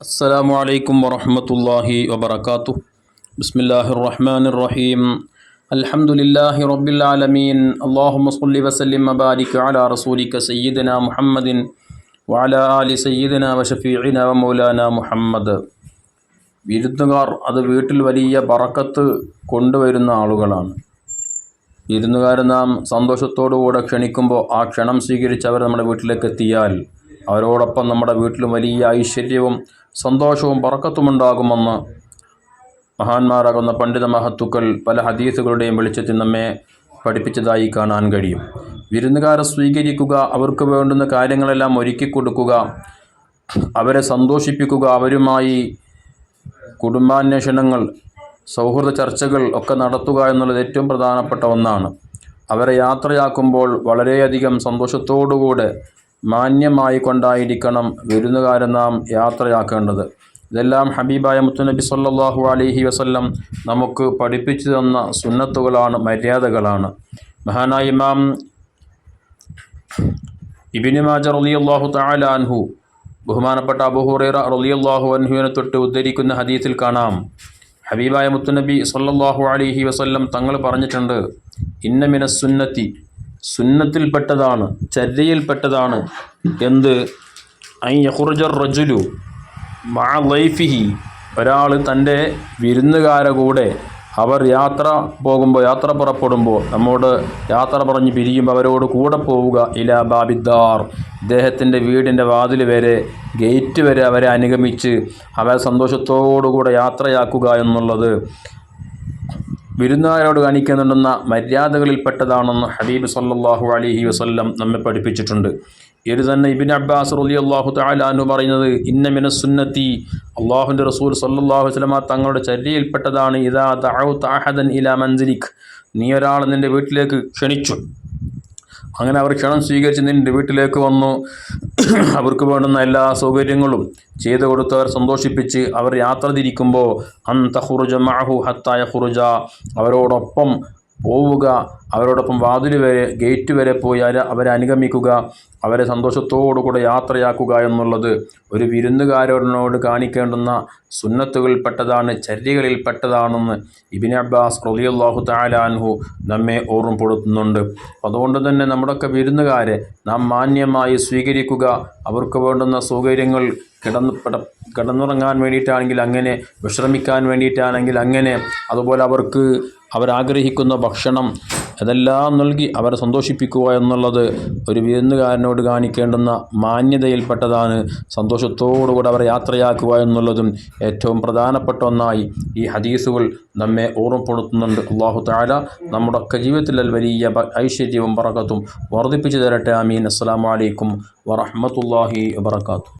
السلام عليكم ورحمة الله وبركاته بسم الله الرحمن الرحيم റഹീം അൽഹംദുലില്ലാഹി റബ്ബിൽ ആലമീൻ. اللهم صل വസല്ലിം وبارك على റസൂലിക سيدنا മുഹമ്മദിൻ وعلى ആലി سيدنا وشفيعنا ومولانا മുഹമ്മദ്. വിരുന്നുകാർ അത് വീട്ടിൽ വലിയ ബറക്കത്ത് കൊണ്ടുവരുന്ന ആളുകളാണ്. വിരുന്നുകാരെ നാം സന്തോഷത്തോടുകൂടെ ക്ഷണിക്കുമ്പോൾ ആ ക്ഷണം സ്വീകരിച്ച് അവർ നമ്മുടെ വീട്ടിലേക്ക് എത്തിയാൽ അവരോടൊപ്പം നമ്മുടെ വീട്ടിലും വലിയ ഐശ്വര്യവും സന്തോഷവും പറക്കത്തുമുണ്ടാകുമെന്ന് മഹാന്മാരാകുന്ന പണ്ഡിത മഹത്തുക്കൾ പല ഹദീസുകളുടെയും വെളിച്ചത്തിൽ നമ്മെ പഠിപ്പിച്ചതായി കാണാൻ കഴിയും. വിരുന്നുകാരെ സ്വീകരിക്കുക അവർക്ക് വേണ്ടുന്ന കാര്യങ്ങളെല്ലാം ഒരുക്കി കൊടുക്കുക അവരെ സന്തോഷിപ്പിക്കുക അവരുമായി കുടുംബാന്വേഷണങ്ങൾ സൗഹൃദ ചർച്ചകൾ ഒക്കെ നടത്തുക എന്നുള്ളത് ഏറ്റവും പ്രധാനപ്പെട്ട ഒന്നാണ്. അവരെ യാത്രയാക്കുമ്പോൾ വളരെയധികം സന്തോഷത്തോടുകൂടെ മാന്യമായി കൊണ്ടായിരിക്കണം വിരുന്നുകാരെ നാം യാത്രയാക്കേണ്ടത്. ഇതെല്ലാം ഹബീബായ മുത്തുനബി സല്ലാഹു അലഹി വസല്ലം നമുക്ക് പഠിപ്പിച്ചു തന്ന സുന്നത്തുകളാണ് മര്യാദകളാണ്. മഹാനായ ഇമാം ഇബിന് മാജ റലിയല്ലാഹു തആല അൻഹു ബഹുമാനപ്പെട്ട അബുഹുറൈറ റലിയല്ലാഹു അൻഹുവിനെ തൊട്ട് ഉദ്ധരിക്കുന്ന ഹദീസിൽ കാണാം. ഹബീബായ മുത്തുനബി സല്ലല്ലാഹു അലൈഹി വസല്ലം തങ്ങൾ പറഞ്ഞിട്ടുണ്ട് ഇന്നമിന സുന്നത്തി സുന്നത്തിൽപ്പെട്ടതാണ് ചര്യയിൽപ്പെട്ടതാണ് എന്ത്? ഐ റജുലു മാ ലൈഫിഹി ഒരാൾ തന്റെ വിരുന്നുകാരെ കൂടെ അവർ യാത്ര പോകുമ്പോൾ യാത്ര പുറപ്പെടുമ്പോൾ നമ്മോട് യാത്ര പറഞ്ഞ് പിരിയുമ്പോൾ അവരോട് കൂടെ പോവുക ഇല ബാബിദ്ദാർ. ഇദ്ദേഹത്തിന്റെ വീടിന്റെ വാതിൽ വരെ ഗേറ്റ് വരെ അവരെ അനുഗമിച്ച് അവരെ സന്തോഷത്തോടുകൂടെ യാത്രയാക്കുക എന്നുള്ളത് വിരുന്നുകാരോട് കാണിക്കുന്നുണ്ടെന്ന മര്യാദകളിൽപ്പെട്ടതാണെന്ന് ഹബീബ് സല്ലാഹു അലഹി വസ്ല്ലം നമ്മെ പഠിപ്പിച്ചിട്ടുണ്ട്. ഇത് തന്നെ ഇബിൻ അബ്ബാസ് റലി അള്ളാഹു താലാനു പറയുന്നത് ഇന്ന സുന്നത്തി. അള്ളാഹുന്റെ റസൂൽ സല്ലാഹു വസ്ലമ തങ്ങളുടെ ചര്യയിൽപ്പെട്ടതാണ് ഇതാ താഹദൻ ഇലാ മൻസിലിഖ് നീ ഒരാൾ നിന്റെ വീട്ടിലേക്ക് ക്ഷണിച്ചു. അങ്ങനെ അവർ ക്ഷണം സ്വീകരിച്ച് നിന്റെ വീട്ടിലേക്ക് വന്നു. അവർക്ക് വേണ്ടുന്ന എല്ലാ സൗകര്യങ്ങളും ചെയ്തു കൊടുത്തവർ സന്തോഷിപ്പിച്ച് അവർ യാത്ര തിരിക്കുമ്പോൾ അന്തഹുറുജ മാഹു ഹത്തായ ഹുറുജ അവരോടൊപ്പം പോവുക. അവരോടൊപ്പം വാതിൽ വരെ ഗേറ്റ് വരെ പോയി അവരെ അനുഗമിക്കുക അവരെ സന്തോഷത്തോടുകൂടെ യാത്രയാക്കുക എന്നുള്ളത് ഒരു വിരുന്നുകാരനോട് കാണിക്കേണ്ടുന്ന സുന്നത്തുകളിൽപ്പെട്ടതാണ് ചര്യകളിൽപ്പെട്ടതാണെന്ന് ഇബിൻ അബ്ബാസ് റലിയല്ലാഹു താലാൻഹു നമ്മെ ഓർമ്മപ്പെടുത്തുന്നുണ്ട്. അതുകൊണ്ട് തന്നെ നമ്മുടെയൊക്കെ വിരുന്നുകാരെ നാം മാന്യമായി സ്വീകരിക്കുക. അവർക്ക് വേണ്ടുന്ന സൗകര്യങ്ങൾ കിടന്ന് കിടന്നുറങ്ങാൻ വേണ്ടിയിട്ടാണെങ്കിൽ അങ്ങനെ വിശ്രമിക്കാൻ വേണ്ടിയിട്ടാണെങ്കിൽ അങ്ങനെ അതുപോലെ അവർക്ക് അവരാഗ്രഹിക്കുന്ന ഭക്ഷണം അതെല്ലാം നൽകി അവരെ സന്തോഷിപ്പിക്കുക എന്നുള്ളത് ഒരു വിരുന്നുകാരനോട് കാണിക്കേണ്ടുന്ന മാന്യതയിൽപ്പെട്ടതാണ്. സന്തോഷത്തോടുകൂടെ അവരെ യാത്രയാക്കുക എന്നുള്ളതും ഏറ്റവും പ്രധാനപ്പെട്ട ഒന്നായി ഈ ഹദീസുകൾ നമ്മെ ഓർമ്മപ്പെടുത്തുന്നുണ്ട്. അള്ളാഹു താല നമ്മുടെയൊക്കെ ജീവിതത്തിൽ വലിയ ഐശ്വര്യവും പറക്കത്തും വർദ്ധിപ്പിച്ചു തരട്ടെ. അമീൻ അസ്സാം വലൈക്കും വറഹമത്തല്ലാഹി വാത്തു